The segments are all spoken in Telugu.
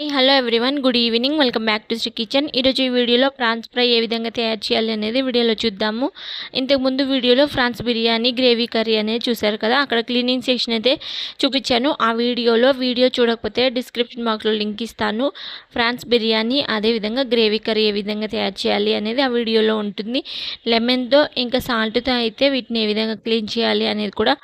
Hello everyone good evening welcome back to Sri kitchen ఈరోజు ఈ వీడియోలో ఫ్రాన్స్ ఫ్రై ఏ విధంగా తయారు చేయాలి అనేది వీడియోలో చూద్దాము. ఇంతకుముందు వీడియోలో ఫ్రాన్స్ బిర్యానీ గ్రేవీ కర్రీ అనేది చూసారు కదా? అక్కడ క్లీనింగ్ సెక్షన్ అయితే చూపించాను. ఆ వీడియోలో వీడియో చూడకపోతే డిస్క్రిప్షన్ బాక్స్లో లింక్ ఇస్తాను. ఫ్రాన్స్ బిర్యానీ అదేవిధంగా గ్రేవీ కర్రీ ఏ విధంగా తయారు చేయాలి అనేది ఆ వీడియోలో ఉంటుంది. లెమన్తో ఇంకా సాల్ట్తో అయితే వీటిని ఏ విధంగా క్లీన్ చేయాలి అనేది కూడా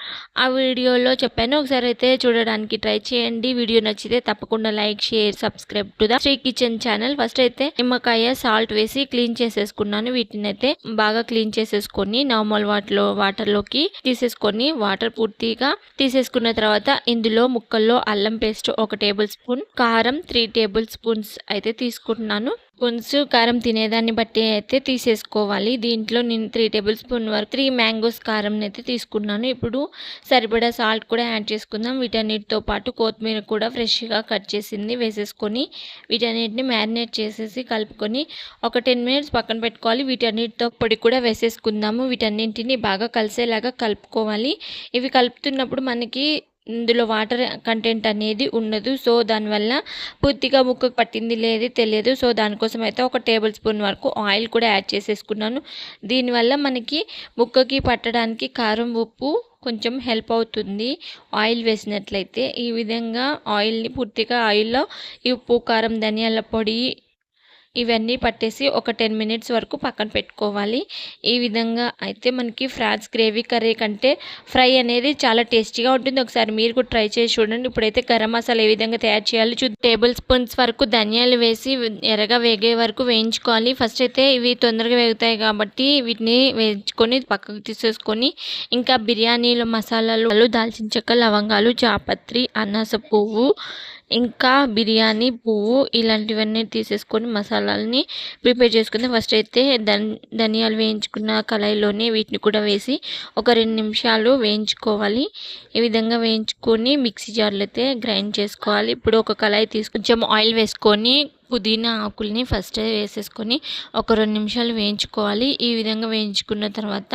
ఆ వీడియోలో చెప్పాను. ఒకసారి అయితే చూడడానికి ట్రై చేయండి. వీడియో నచ్చితే తప్పకుండా like share subscribe to the Sri kitchen channel first అయితే నిమ్మకాయ సాల్ట్ వేసి క్లీన్ చేసేసుకున్నాను. వీటిని అయితే బాగా క్లీన్ చేసేసుకొని నార్మల్ వాటర్లో వాటర్లోకి తీసేసుకొని వాటర్ పూర్తిగా తీసేసుకున్న తర్వాత ఇందులో ముక్కల్లో అల్లం పేస్ట్ ఒక టేబుల్ స్పూన్ కారం త్రీ టేబుల్ స్పూన్స్ అయితే తీసుకుంటున్నాను. పులుసు కారం తినేదాన్ని బట్టి అయితే తీసేసుకోవాలి. దీంట్లో నేను త్రీ టేబుల్ స్పూన్ వరకు త్రీ మ్యాంగోస్ కారం అయితే తీసుకున్నాను. ఇప్పుడు సరిపడా సాల్ట్ కూడా యాడ్ చేసుకుందాం. వీటన్నిటితో పాటు కొత్తిమీర కూడా ఫ్రెష్గా కట్ చేసింది వేసేసుకొని వీటన్నిటిని మ్యారినేట్ చేసేసి కలుపుకొని ఒక టెన్ మినిట్స్ పక్కన పెట్టుకోవాలి. వీటన్నిటితో పొడి కూడా వేసేసుకుందాము. వీటన్నింటిని బాగా కలిసేలాగా కలుపుకోవాలి. ఇవి కలుపుతున్నప్పుడు మనకి ఇందులో వాటర్ కంటెంట్ అనేది ఉండదు. సో దానివల్ల పూర్తిగా ముక్కకు పట్టింది లేదు తెలియదు. సో దానికోసం అయితే ఒక టేబుల్ స్పూన్ వరకు ఆయిల్ కూడా యాడ్ చేసేసుకున్నాను. దీనివల్ల మనకి ముక్కకి పట్టడానికి కారం ఉప్పు కొంచెం హెల్ప్ అవుతుంది. ఆయిల్ వేసినట్లయితే ఈ విధంగా ఆయిల్ని పూర్తిగా ఆయిల్లో ఈ ఉప్పు కారం ధనియాల పొడి ఇవన్నీ పట్టేసి ఒక టెన్ మినిట్స్ వరకు పక్కన పెట్టుకోవాలి. ఈ విధంగా అయితే మనకి ఫ్రాన్స్ గ్రేవీ కర్రీ కంటే ఫ్రై అనేది చాలా టేస్టీగా ఉంటుంది. ఒకసారి మీరు కూడా ట్రై చేసి చూడండి. ఇప్పుడైతే గరం మసాలా ఏ విధంగా తయారు చేయాలి చూ టేబుల్ స్పూన్స్ వరకు ధనియాలు వేసి ఎర్రగా వేగే వరకు వేయించుకోవాలి. ఫస్ట్ అయితే ఇవి తొందరగా వేగుతాయి కాబట్టి వీటిని వేయించుకొని పక్కకు తీసేసుకొని ఇంకా బిర్యానీలో మసాలాలు దాల్చిన చెక్క లవంగాలు చాపత్రి అనాస పువ్వు ఇంకా బిర్యానీ పువ్వు ఇలాంటివన్నీ తీసేసుకొని మసాలాలని ప్రిపేర్ చేసుకుని ఫస్ట్ అయితే ధనియాలు వేయించుకున్న కళాయిలోనే వీటిని కూడా వేసి ఒక రెండు నిమిషాలు వేయించుకోవాలి. ఈ విధంగా వేయించుకొని మిక్సీ జార్లు అయితే గ్రైండ్ చేసుకోవాలి. ఇప్పుడు ఒక కళాయి తీసుకొని కొంచెం ఆయిల్ వేసుకొని పుదీనా ఆకుల్ని ఫస్ట్ వేసేసుకొని ఒక రెండు నిమిషాలు వేయించుకోవాలి. ఈ విధంగా వేయించుకున్న తర్వాత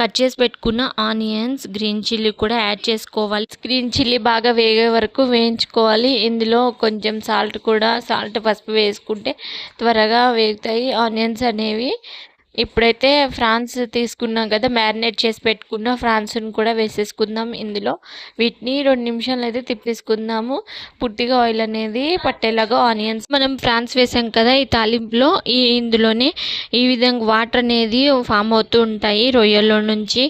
కట్ చేసి పెట్టుకున్న ఆనియన్స్ గ్రీన్ చిల్లీ కూడా యాడ్ చేసుకోవాలి. గ్రీన్ చిల్లీ బాగా వేగే వరకు వేయించుకోవాలి. ఇందులో కొంచెం సాల్ట్ కూడా సాల్ట్ పసుపు వేసుకుంటే త్వరగా వేగుతాయి. ఆనియన్స్ అనేవి ఇప్పుడైతే ఫ్రాన్స్ తీసుకున్నాం కదా మ్యారినేట్ చేసి పెట్టుకున్న ఫ్రాన్స్ని కూడా వేసేసుకుందాం ఇందులో. వీటిని రెండు నిమిషాలు అయితే తిప్పేసుకుందాము. పుట్టిగా ఆయిల్ అనేది పట్టేలాగా ఆనియన్స్. మనం ఫ్రాన్స్ వేసాం కదా ఈ తాలింపులో ఈ ఇందులోనే ఈ విధంగా వాటర్ అనేది ఫామ్ అవుతూ ఉంటాయి రొయ్యల్లో నుంచి.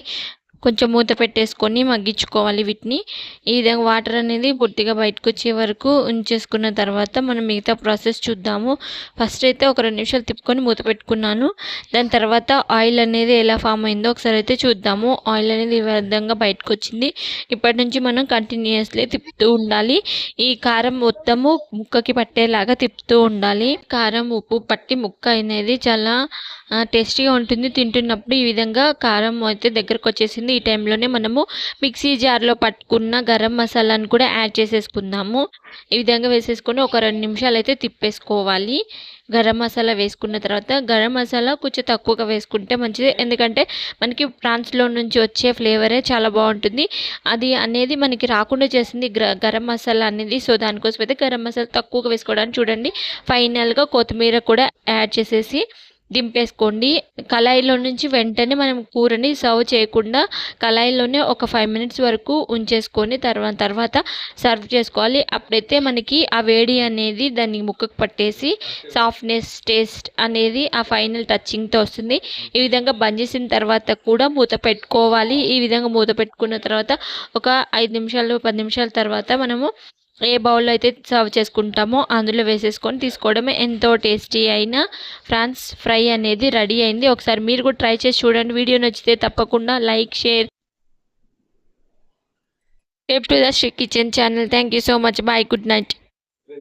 కొంచెం మూత పెట్టేసుకొని మగ్గించుకోవాలి వీటిని. ఈ విధంగా వాటర్ అనేది పూర్తిగా బయటకు వచ్చే వరకు ఉంచేసుకున్న తర్వాత మనం మిగతా ప్రాసెస్ చూద్దాము. ఫస్ట్ అయితే ఒక రెండు నిమిషాలు తిప్పుకొని మూత పెట్టుకున్నాను. దాని తర్వాత ఆయిల్ అనేది ఎలా ఫామ్ అయిందో ఒకసారి అయితే చూద్దాము. ఆయిల్ అనేది ఈ విధంగా బయటకు వచ్చింది. ఇప్పటి నుంచి మనం కంటిన్యూస్లీ తిప్పుతూ ఉండాలి. ఈ కారం మొత్తము ముక్కకి పట్టేలాగా తిప్పుతూ ఉండాలి. కారం ఉప్పు పట్టి ముక్క అనేది చాలా టేస్టీగా ఉంటుంది. తింటున్నప్పుడు ఈ విధంగా కారం అయితే దగ్గరకు వచ్చేసింది. ఈ టైంలోనే మనము మిక్సీ జార్లో పట్టుకున్న గరం మసాలాను కూడా యాడ్ చేసేసుకుందాము. ఈ విధంగా వేసేసుకొని ఒక రెండు నిమిషాలు అయితే తిప్పేసుకోవాలి. గరం మసాలా వేసుకున్న తర్వాత గరం మసాలా కొంచెం తక్కువగా వేసుకుంటే మంచిది. ఎందుకంటే మనకి ప్రాన్స్లో నుంచి వచ్చే ఫ్లేవరే చాలా బాగుంటుంది. అది అనేది మనకి రాకుండా చేసింది గరం మసాలా అనేది. సో దానికోసం అయితే గరం మసాలా తక్కువగా వేసుకోవడానికి చూడండి. ఫైనల్గా కొత్తిమీర కూడా యాడ్ చేసేసి దింపేసుకోండి. కళాయిలో నుంచి వెంటనే మనం కూరని సర్వ్ చేయకుండా కళాయిలోనే ఒక ఫైవ్ మినిట్స్ వరకు ఉంచేసుకొని తర్వాత తర్వాత సర్వ్ చేసుకోవాలి. అప్పుడైతే మనకి ఆ వేడి అనేది దాన్ని ముక్కకు పట్టేసి సాఫ్ట్నెస్ టేస్ట్ అనేది ఆ ఫైనల్ టచింగ్తో వస్తుంది. ఈ విధంగా బంద్ చేసిన తర్వాత కూడా మూత పెట్టుకోవాలి. ఈ విధంగా మూత పెట్టుకున్న తర్వాత ఒక ఐదు నిమిషాలు పది నిమిషాల తర్వాత మనము ఏ బౌల్లో అయితే సర్వ్ చేసుకుంటామో అందులో వేసేసుకొని తీసుకోవడమే ఎంతో టేస్టీ అయిన ఫ్రాన్స్ ఫ్రై అనేది రెడీ అయింది. ఒకసారి మీరు కూడా ట్రై చేసి చూడండి. వీడియో నచ్చితే తప్పకుండా like share. To the kitchen channel thank you so much bye good night